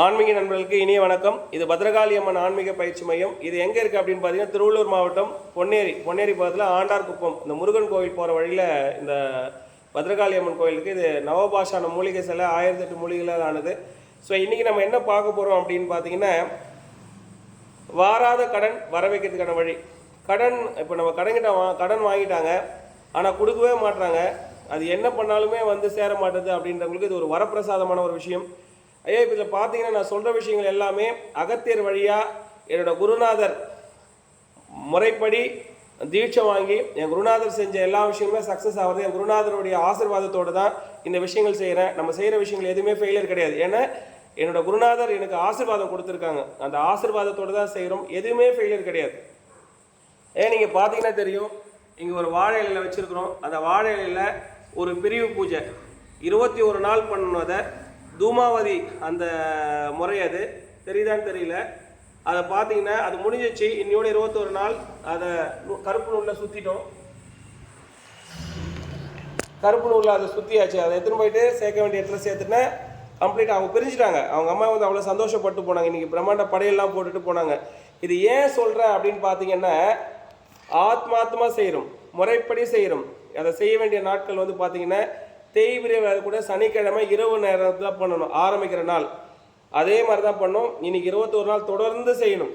ஆன்மீக நண்பர்களுக்கு இனிய வணக்கம். இது பத்ரகாளி அம்மன் ஆன்மீக பயிற்சி மையம். இது எங்கே இருக்குது அப்படின்னு பார்த்தீங்கன்னா திருவள்ளூர் மாவட்டம் பொன்னேரி பொன்னேரி பக்கத்தில் ஆண்டார்குப்பம் இந்த முருகன் கோவில் போகிற வழியில் இந்த பத்ரகாளி அம்மன் கோயிலுக்கு இது நவபாஷான மூலிகை சிலை ஆயிரத்தி எட்டு மூலிகைகளால் ஆனது. ஸோ இன்றைக்கி நம்ம என்ன பார்க்க போகிறோம் அப்படின்னு பார்த்தீங்கன்னா வாராத கடன் வர வைக்கிறதுக்கான வழி. கடன் இப்போ நம்ம கடன்கிட்ட வா கடன் வாங்கிட்டாங்க. ஆனால் கொடுக்கவே மாட்றாங்க. அது என்ன பண்ணாலுமே வந்து சேர மாட்டுது அப்படின்றவங்களுக்கு இது ஒரு வரப்பிரசாதமான ஒரு விஷயம். ஐயா இப்போ இதில் பார்த்தீங்கன்னா நான் சொல்கிற விஷயங்கள் எல்லாமே அகத்தியர் வழியாக என்னோடய குருநாதர் முறைப்படி தீட்சை வாங்கி என் குருநாதர் செஞ்ச எல்லா விஷயங்களுமே சக்ஸஸ் ஆகுது என் குருநாதருடைய ஆசிர்வாதத்தோடு தான் இந்த விஷயங்கள் செய்கிறேன் நம்ம செய்கிற விஷயங்கள் எதுவுமே ஃபெயிலியர் கிடையாது. ஏன்னா என்னோட குருநாதர் எனக்கு ஆசிர்வாதம் கொடுத்துருக்காங்க. அந்த ஆசிர்வாதத்தோடு தான் செய்கிறோம் எதுவுமே ஃபெயிலியர் கிடையாது. ஏன் நீங்கள் பார்த்தீங்கன்னா தெரியும் இங்கே ஒரு வாழை இலையில் வச்சுருக்குறோம். அந்த வாழை இலையில் ஒரு பிரிவு பூஜை. இருபத்தி ஒரு நாள் பண்ணதை தூமாவதி அந்த முறை அது. தெரியுதான்னு தெரியல. அதை பார்த்தீங்கன்னா அது முடிஞ்சிச்சு. இன்னையோட இருபத்தொரு நாள் அதை நூ- கருப்பு நூலில் சுற்றிட்டோம் கருப்பு நூலில் அதை சுற்றியாச்சு அதை எடுத்துன்னு போயிட்டு சேர்க்க வேண்டிய இடத்துல சேர்த்துட்டேன் கம்ப்ளீட் அவங்க பிரிஞ்சுட்டாங்க. அவங்க அம்மா வந்து அவ்வளோ சந்தோஷப்பட்டு போனாங்க. இன்றைக்கி பிரம்மாண்ட படையெல்லாம் போட்டுட்டு போனாங்க. இது ஏன் சொல்கிறேன் அப்படின்னு பார்த்தீங்கன்னா ஆத்மாத்மா செய்கிறோம் முறைப்படி செய்கிறோம் அதை செய்ய வேண்டிய நாட்கள் வந்து பார்த்தீங்கன்னா தேய்பிரை வேலை கூட சனிக்கிழமை இரவு நேரத்தில் பண்ணணும். ஆரம்பிக்கிற நாள். அதே மாதிரி தான் பண்ணோம். இன்னைக்கு இருபத்தோரு நாள் தொடர்ந்து செய்யணும்.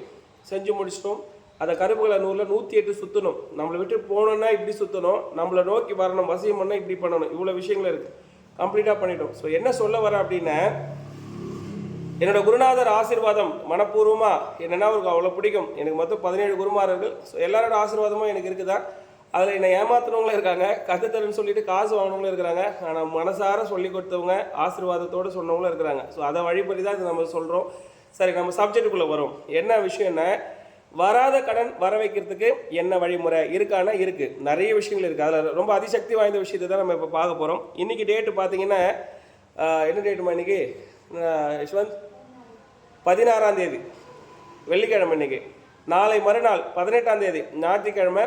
செஞ்சு முடிச்சிட்டோம். அதை கருப்புகளை நூறில் நூற்றி எட்டு சுற்றணும் நம்மளை விட்டு போகணுன்னா இப்படி சுற்றணும் நம்மளை நோக்கி வரணும். வசியம் பண்ணால் இப்படி பண்ணணும். இவ்வளோ விஷயங்கள் இருக்குது கம்ப்ளீட்டாக பண்ணிட்டோம். ஸோ என்ன சொல்ல வரேன் அப்படின்னா என்னோட குருநாதர் ஆசீர்வாதம் மனப்பூர்வமாக என்னென்னா அவருக்கு அவ்வளோ பிடிக்கும். எனக்கு மொத்தம் பதினேழு குருமார்கள். ஸோ எல்லாரோட ஆசீர்வாதமும் எனக்கு இருக்குதா அதில் என்னை ஏமாத்துனவங்களும் இருக்காங்க கற்றுத்தரேன்னு சொல்லிட்டு காசு வாங்கினவங்களும் இருக்கிறாங்க. ஆனால் மனசார சொல்லி கொடுத்தவங்க ஆசீர்வாதத்தோடு சொன்னவங்களும் இருக்கிறாங்க. ஸோ அதை வழிபடி தான் இது நம்ம சொல்கிறோம் சரி நம்ம சப்ஜெக்டுக்குள்ளே வரும். என்ன விஷயம்னா வராத கடன் வர வைக்கிறதுக்கு என்ன வழிமுறை? இருக்கானா இருக்குது நிறைய விஷயங்கள் இருக்குது அதில் ரொம்ப அதிசக்தி வாய்ந்த விஷயத்தை தான் நம்ம இப்போ பார்க்க போகிறோம் இன்றைக்கி டேட்டு பார்த்தீங்கன்னா என்ன டேட்டுமா இன்றைக்கி யஷ்வந்த்? பதினாறாம் தேதி. வெள்ளிக்கிழமை இன்றைக்கி நாளை மறுநாள் பதினெட்டாம் தேதி. ஞாயிற்றுக்கிழமை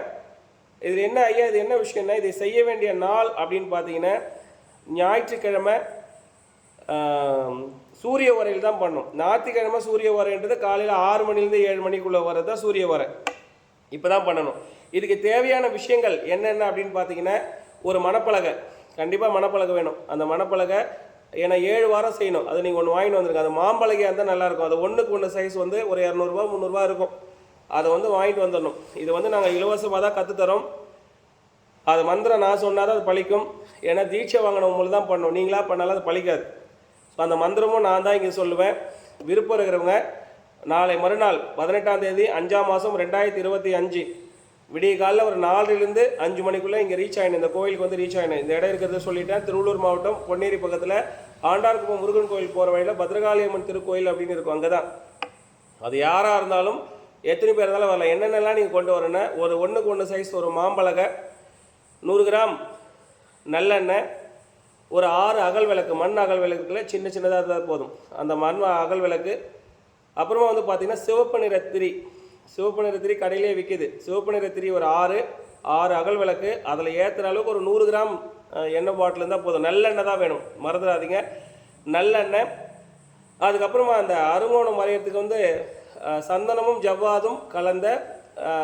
இதில் என்ன ஐயா இது என்ன விஷயம்னா இதை செய்ய வேண்டிய நாள் அப்படின்னு பார்த்தீங்கன்னா ஞாயிற்றுக்கிழமை சூரிய உரையில் தான் பண்ணும். ஞாயிற்றுக்கிழமை சூரிய உரைன்றது காலையில் ஆறு மணிலேருந்து ஏழு மணிக்குள்ளே வர்றது தான் சூரிய உரை. இப்போ தான் பண்ணணும். இதுக்கு தேவையான விஷயங்கள் என்னென்ன அப்படின்னு பார்த்தீங்கன்னா ஒரு மணப்பலகை. கண்டிப்பாக மணப்பலகை வேணும். அந்த மணப்பலகை ஏன்னா ஏழு வாரம் செய்யணும். அது நீங்கள் ஒன்று வாங்கிட்டு வந்துருங்க. அது மாம்பழகையாக இருந்தால் நல்லாயிருக்கும் அது ஒன்றுக்கு ஒன்று சைஸ் வந்து ஒரு இரநூறுபா முந்நூறுரூவா இருக்கும். அதை வந்து வாங்கிட்டு வந்துடணும். இது வந்து நாங்கள் இலவசமாக தான் கற்றுத்தரோம் அது மந்திரம் நான் சொன்னால் தான் அது பழிக்கும். ஏன்னா தீட்சை வாங்கினவங்களுக்கு தான் பண்ணணும். நீங்களாக பண்ணாலும் அது பழிக்காது. ஸோ அந்த மந்திரமும் நான் தான் இங்கே சொல்லுவேன். விருப்பம் இருக்கிறவங்க நாளை மறுநாள் பதினெட்டாம் தேதி அஞ்சாம் மாதம் ரெண்டாயிரத்தி இருபத்தி அஞ்சு விடிய காலையில் ஒரு நாலுலேருந்து அஞ்சு மணிக்குள்ளே இங்கே ரீச் ஆகினேன் இந்த கோயிலுக்கு வந்து ரீச் ஆகினேன் இந்த இடம் இருக்கிறத சொல்லிட்டேன். திருவள்ளூர் மாவட்டம் பொன்னேரி பக்கத்தில் ஆண்டார்குப்பம் முருகன் கோயில் போகிற வழியில் பத்ரகாளியம்மன் திருக்கோயில் அப்படின்னு இருக்கும். அங்கே தான் அது யாராக இருந்தாலும் எத்தனை பேர் இருந்தாலும் வரலாம். என்னென்னலாம் நீங்கள் கொண்டு வரணும்னா ஒரு ஒன்றுக்கு ஒன்று சைஸ் ஒரு மாம்பழக நூறு கிராம் நல்லெண்ணெய் ஒரு ஆறு அகல் விளக்கு மண் அகல் விளக்குல சின்ன சின்னதாக இருந்தால் போதும். அந்த மண் அகல் விளக்கு. அப்புறமா வந்து பார்த்திங்கன்னா சிவப்பு நிற திரி. சிவப்பு நிற திரி கடையிலே விற்கிது சிவப்பு நிற திரி ஒரு ஆறு ஆறு அகல் விளக்கு. அதில் ஏற்றுற அளவுக்கு ஒரு நூறு கிராம் எண்ணெய் பாட்டில் இருந்தால் போதும். நல்லெண்ணெய் தான் வேணும். மறந்துடாதீங்க. நல்லெண்ணெய். அதுக்கப்புறமா அந்த அருங்கோணம் வரையறதுக்கு வந்து சந்தனமும் ஜவ்வாதும் கலந்த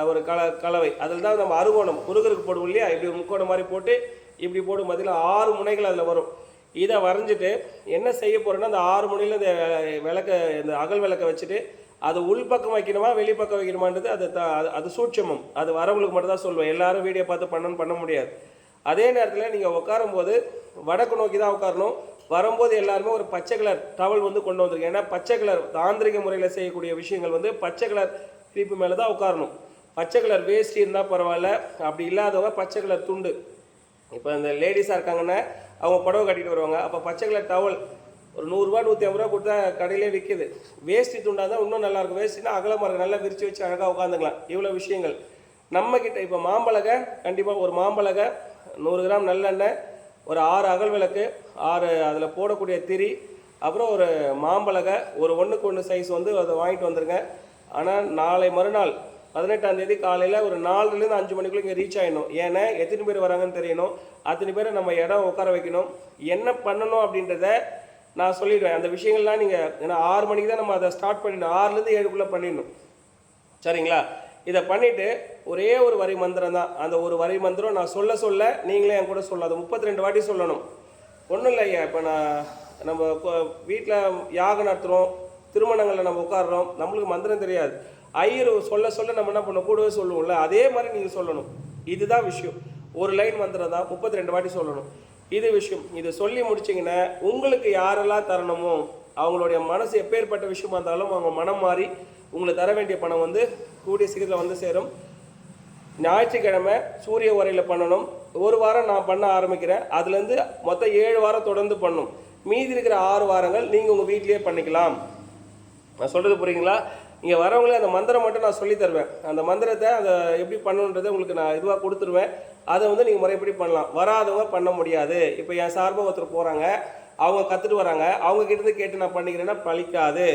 ஒரு கல கலவை. அதில் தான் நம்ம அறுகோணம். முருகருக்கு போடுவோம் இல்லையா? இப்படி முக்கோணம் மாதிரி போட்டு இப்படி போடும் பதில் ஆறு முனைகள் அதில் வரும். இதை வரைஞ்சிட்டு என்ன செய்ய போகிறேன்னா அந்த ஆறு முனையில் இந்த விளக்க இந்த அகல் விளக்கை வச்சுட்டு அது உள்பக்கம் வைக்கணுமா வெளிப்பக்கம் வைக்கணுமான்றது அது த- அது- அது சூட்சமம். அது வரவங்களுக்கு மட்டும்தான் சொல்லுவேன் எல்லாரும் வீடியோ பார்த்து பண்ணணும் பண்ண முடியாது. அதே நேரத்தில் நீங்கள் உட்காரும்போது வடக்கு நோக்கி தான் உட்காரணும். வரும்போது எல்லாருமே ஒரு பச்சை கலர் டவல் வந்து கொண்டு வந்திருக்கேன். ஏன்னா பச்சை கலர் தாந்திரிக முறையில் செய்யக்கூடிய விஷயங்கள் வந்து பச்சை கலர் கிரீப்பு மேலே தான் உட்காரணும். பச்சை கலர் வேஷ்டி இருந்தால் பரவாயில்ல. அப்படி இல்லாதவங்க பச்சை கலர் துண்டு. இப்போ இந்த லேடிஸாக இருக்காங்கன்னா அவங்க புடவை கட்டிட்டு வருவாங்க. அப்போ பச்சை கலர் டவல் ஒரு நூறுரூவா நூற்றி ஐம்பது ரூபா கொடுத்தா கடையிலே விற்கிது வேஷ்டி துண்டாக தான் இன்னும் நல்லா இருக்கும். வேஷ்டினா அகலமாக இருக்கும். நல்லா விரிச்சு வச்சு அழகாக உட்காந்துக்கலாம் இவ்வளோ விஷயங்கள். நம்மக்கிட்ட இப்போ மாம்பழகை கண்டிப்பாக ஒரு மாம்பழகை நூறு கிராம் நல்லெண்ணெய் ஒரு ஆறு அகல் விளக்கு ஆறு அதில் போடக்கூடிய திரி அப்புறம் ஒரு மாம்பழகை ஒரு ஒன்றுக்கு ஒன்று சைஸ் வந்து அதை வாங்கிட்டு வந்துருங்க. ஆனால் நாளை மறுநாள் பதினெட்டாம் தேதி காலையில் ஒரு நாலுலேருந்து அஞ்சு மணிக்குள்ளே இங்கே ரீச் ஆகிடணும் ஏன்னா எத்தனை பேர் வராங்கன்னு தெரியணும். அத்தனை பேரை நம்ம இடம் உட்கார வைக்கணும். என்ன பண்ணணும் அப்படின்றத நான் சொல்லிடுவேன். அந்த விஷயங்கள்லாம் நீங்கள் ஏன்னா ஆறு மணிக்கு தான் நம்ம அதை ஸ்டார்ட் பண்ணிடணும். ஆறுலேருந்து ஏழுக்குள்ளே பண்ணிடணும். சரிங்களா? இதை பண்ணிவிட்டு ஒரே ஒரு வரி மந்திரம் தான். அந்த ஒரு வரி மந்திரம் நான் சொல்ல சொல்ல நீங்களே என் கூட சொல்லலாம். அது முப்பத்தி ரெண்டு வாட்டி சொல்லணும். ஒன்றும் இல்லை ஐயா. இப்போ நான் நம்ம வீட்டில் யாகம் நடத்துகிறோம் திருமணங்களில் நம்ம உட்காடுறோம் நம்மளுக்கு மந்திரம் தெரியாது. ஐயர் சொல்ல சொல்ல நம்ம என்ன பண்ண கூடவே சொல்லுவோம்ல. அதே மாதிரி நீங்கள் சொல்லணும். இதுதான் விஷயம். ஒரு லைன் மந்திரம் தான். முப்பத்தி ரெண்டு வாட்டி சொல்லணும். இது விஷயம். இதை சொல்லி முடிச்சிங்கன்னா உங்களுக்கு யாரெல்லாம் தரணுமோ அவங்களுடைய மனசு எப்பேற்பட்ட விஷயமா இருந்தாலும் அவங்க மனம் மாறி உங்களுக்கு தர வேண்டிய பணம் வந்து கூடிய சீக்கிரத்தில் வந்து சேரும். ஞாயிற்றுக்கிழமை சூரிய உரையில் பண்ணணும். ஒரு வாரம் நான் பண்ண ஆரம்பிக்கிறேன். அதுலேருந்து மொத்தம் ஏழு வாரம் தொடர்ந்து பண்ணும். மீதி இருக்கிற ஆறு வாரங்கள் நீங்கள் உங்கள் வீட்டிலேயே பண்ணிக்கலாம். நான் சொல்கிறது புரியுங்களா? இங்கே வரவங்களே அந்த மந்திரம் மட்டும் நான் சொல்லி தருவேன். அந்த மந்திரத்தை அதை எப்படி பண்ணணுன்றதை உங்களுக்கு நான் இதுவாக கொடுத்துருவேன். அதை வந்து நீங்கள் முறைப்படி பண்ணலாம். வராதவங்க பண்ண முடியாது. இப்போ என் சார்பாக ஒருத்தர் போகிறாங்க அவங்க கற்றுட்டு வராங்க. அவங்க கிட்டேருந்து கேட்டு நான் பண்ணிக்கிறேன்னா பழிக்காது.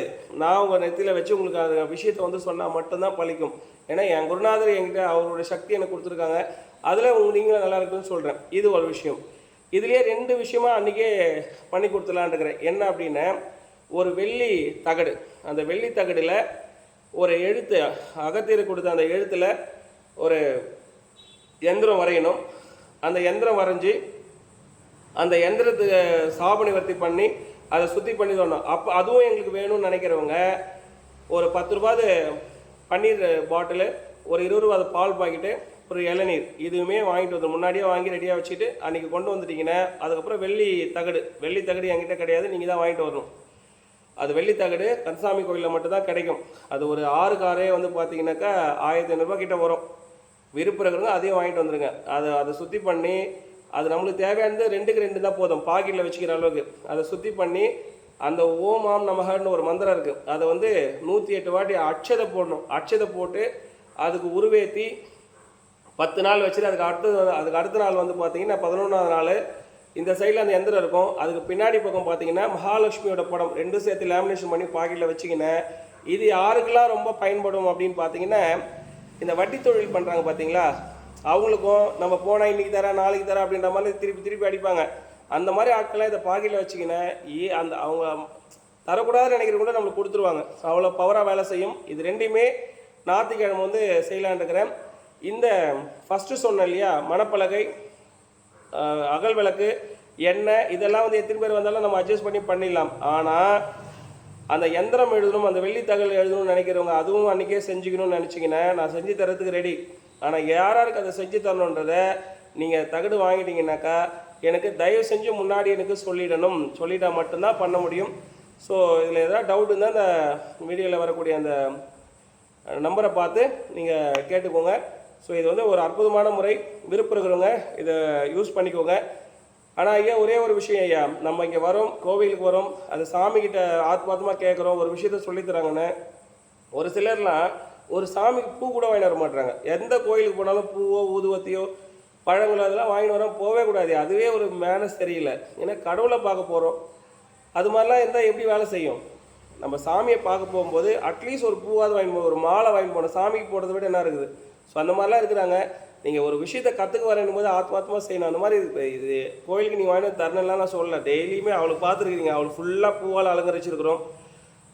நான் உங்கள் நெத்தியில் வச்சு உங்களுக்கு அந்த விஷயத்தை வந்து சொன்னால் மட்டும்தான் பழிக்கும். ஏன்னா என் குருநாதர் என்கிட்ட அவரோட சக்தி எனக்கு கொடுத்துருக்காங்க. அதில் உங்க நீங்களும் நல்லா இருக்குன்னு சொல்கிறேன் இது ஒரு விஷயம். இதுலேயே ரெண்டு விஷயமா அன்றைக்கே பண்ணி கொடுத்துலான்னு இருக்கிறேன். என்ன அப்படின்னா ஒரு வெள்ளி தகடு. அந்த வெள்ளி தகடில் ஒரு எழுத்து அகத்தியர் கொடுத்த அந்த எழுத்தில் ஒரு எந்திரம் வரையணும். அந்த எந்திரம் வரைஞ்சி அந்த எந்திரத்துக்கு சாப நிவர்த்தி பண்ணி அதை சுத்தி பண்ணி தரணும். அப்போ அதுவும் எங்களுக்கு வேணும்னு நினைக்கிறவங்க ஒரு பத்து ரூபாது பன்னீர் பாட்டிலு ஒரு இருபது ரூபா பால் பாக்கெட்டு ஒரு இளநீர் இதுவுமே வாங்கிட்டு வந்து முன்னாடியே வாங்கி ரெடியாக வச்சுட்டு அன்றைக்கி கொண்டு வந்துட்டீங்கன்னா அதுக்கப்புறம் வெள்ளி தகடு வெள்ளி தகடு என்கிட்ட கிடையாது நீங்கள் தான் வாங்கிட்டு வரணும். அது வெள்ளி தகடு கந்தசாமி கோயிலில் மட்டும்தான் கிடைக்கும். அது ஒரு ஆறு காரே வந்து பார்த்தீங்கன்னாக்கா ஆயிரத்தி ஐநூறுரூவா கிட்டே வரும். விருப்பம் இருக்கிறவங்க அதையும் வாங்கிட்டு வந்துடுங்க அதை அதை சுத்தி பண்ணி அது நம்மளுக்கு தேவையானது ரெண்டுக்கு ரெண்டு தான் போதும். பாக்கெட்டில் வச்சுக்கிற அளவுக்கு. அதை சுத்தி பண்ணி அந்த ஓம் ஆம் நமகன்னு ஒரு மந்திரம் இருக்குது அதை வந்து நூற்றி எட்டு வாட்டி அட்சதை போடணும். அட்சதை போட்டு அதுக்கு உருவேற்றி பத்து நாள் வச்சுட்டு அதுக்கு அடுத்த அதுக்கு அடுத்த நாள் வந்து பார்த்தீங்கன்னா பதினொன்றாவது நாள் இந்த சைடில் அந்த எந்திரம் இருக்கும். அதுக்கு பின்னாடி பக்கம் பார்த்தீங்கன்னா மகாலட்சுமியோட படம் ரெண்டும் சேர்த்து லேமினேஷன் பண்ணி பாக்கெட்டில் வச்சுக்கினேன் இது யாருக்கெல்லாம் ரொம்ப பயன்படும் அப்படின்னு பார்த்தீங்கன்னா இந்த வட்டி தொழில் பண்ணுறாங்க பார்த்தீங்களா அவங்களுக்கும் நம்ம போனால் இன்னைக்கு தரேன் நாளைக்கு தரேன் அப்படின்ற மாதிரி திருப்பி திருப்பி அடிப்பாங்க. அந்த மாதிரி ஆட்களை இதை பாக்கெட்டில் வச்சுக்கினேன் ஏ அந்த அவங்க தரக்கூடாதுன்னு நினைக்கிற கூட நம்மளுக்கு கொடுத்துருவாங்க. அவ்வளோ பவராக வேலை செய்யும். இது ரெண்டையுமே ஞாயிற்றுக்கிழமை வந்து செய்யலான்னு இருக்கிறேன். இந்த ஃபஸ்ட்டு சொன்னேன் இல்லையா மணப்பலகை அகல் விளக்கு எண்ணெய் இதெல்லாம் வந்து எத்தனை பேர் வந்தாலும் நம்ம அட்ஜஸ்ட் பண்ணி பண்ணிடலாம். ஆனால் அந்த எந்திரம் எழுதணும் அந்த வெள்ளி தகவல் எழுதணும்னு நினைக்கிறவங்க அதுவும் அன்றைக்கே செஞ்சுக்கணும்னு நினச்சிங்கன்னா நான் செஞ்சு தரத்துக்கு ரெடி ஆனால் யாராருக்கு அதை செஞ்சு தரணுன்றதை நீங்கள் தகடு வாங்கிட்டீங்கன்னாக்கா எனக்கு தயவு செஞ்சு முன்னாடி எனக்கு சொல்லிடணும். சொல்லிட்டா மட்டும்தான் பண்ண முடியும். ஸோ இதில் எதாவது டவுட் இருந்தால் அந்த வீடியோவில் வரக்கூடிய அந்த நம்பரை பார்த்து நீங்கள் கேட்டுக்கோங்க. ஸோ இது வந்து ஒரு அற்புதமான முறை. விருப்பம் இருக்கிறவங்க இதை யூஸ் பண்ணிக்கோங்க. ஆனால் ஐயா ஒரே ஒரு விஷயம் ஐயா. நம்ம இங்கே வரோம் கோவிலுக்கு வரோம். அது சாமிக்கிட்ட ஆத்மார்த்தமாக கேட்குறோம் ஒரு விஷயத்த சொல்லித்தராங்கன்னு ஒரு சிலர்லாம் ஒரு சாமிக்கு பூ கூட வாங்கிட்டு வர மாட்டுறாங்க எந்த கோயிலுக்கு போனாலும் பூவோ ஊதுவத்தியோ பழங்களோ அதெல்லாம் வாங்கிட்டு வரோம் போகவே கூடாது. அதுவே ஒரு மேனஸ் தெரியல. ஏன்னா கடவுளை பார்க்க போகிறோம் அது மாதிரிலாம் இருந்தால் எப்படி வேலை செய்யும்? நம்ம சாமியை பார்க்க போகும்போது அட்லீஸ்ட் ஒரு பூவாவது வாங்கி போகணும் ஒரு மாலை வாங்கி போகணும் சாமிக்கு போடுறத விட என்ன இருக்குது? ஸோ அந்த மாதிரிலாம் இருக்கிறாங்க. நீங்கள் ஒரு விஷயத்தை கற்றுக்க வரேன் போது ஆத்மாத்மா செய்யணும். அந்த மாதிரி இது இது கோயிலுக்கு நீங்கள் வாங்கிட்டு வந்து தரணும்லாம் நான் சொல்லலை. டெய்லியுமே அவளுக்கு பார்த்துருக்கீங்க. அவளுக்கு ஃபுல்லாக பூவால் அலங்கரிச்சிருக்கிறோம்.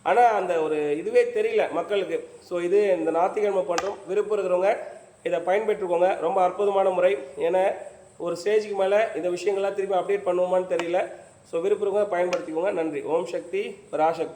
ஆனால் அந்த ஒரு இதுவே தெரியல மக்களுக்கு. ஸோ இது இந்த ஞாயிற்றுக்கிழமை பண்ணுறோம் விருப்பம் இருக்கிறவங்க இதை பயன்பெற்றுக்கோங்க. ரொம்ப அற்புதமான முறை. ஏன்னா ஒரு ஸ்டேஜுக்கு மேலே இந்த விஷயங்கள்லாம் திரும்பி அப்டேட் பண்ணுவோமான்னு தெரியல. ஸோ விருப்பம் இருக்கிறவங்க பயன்படுத்திக்கோங்க. நன்றி. ஓம் சக்தி பராசக்தி.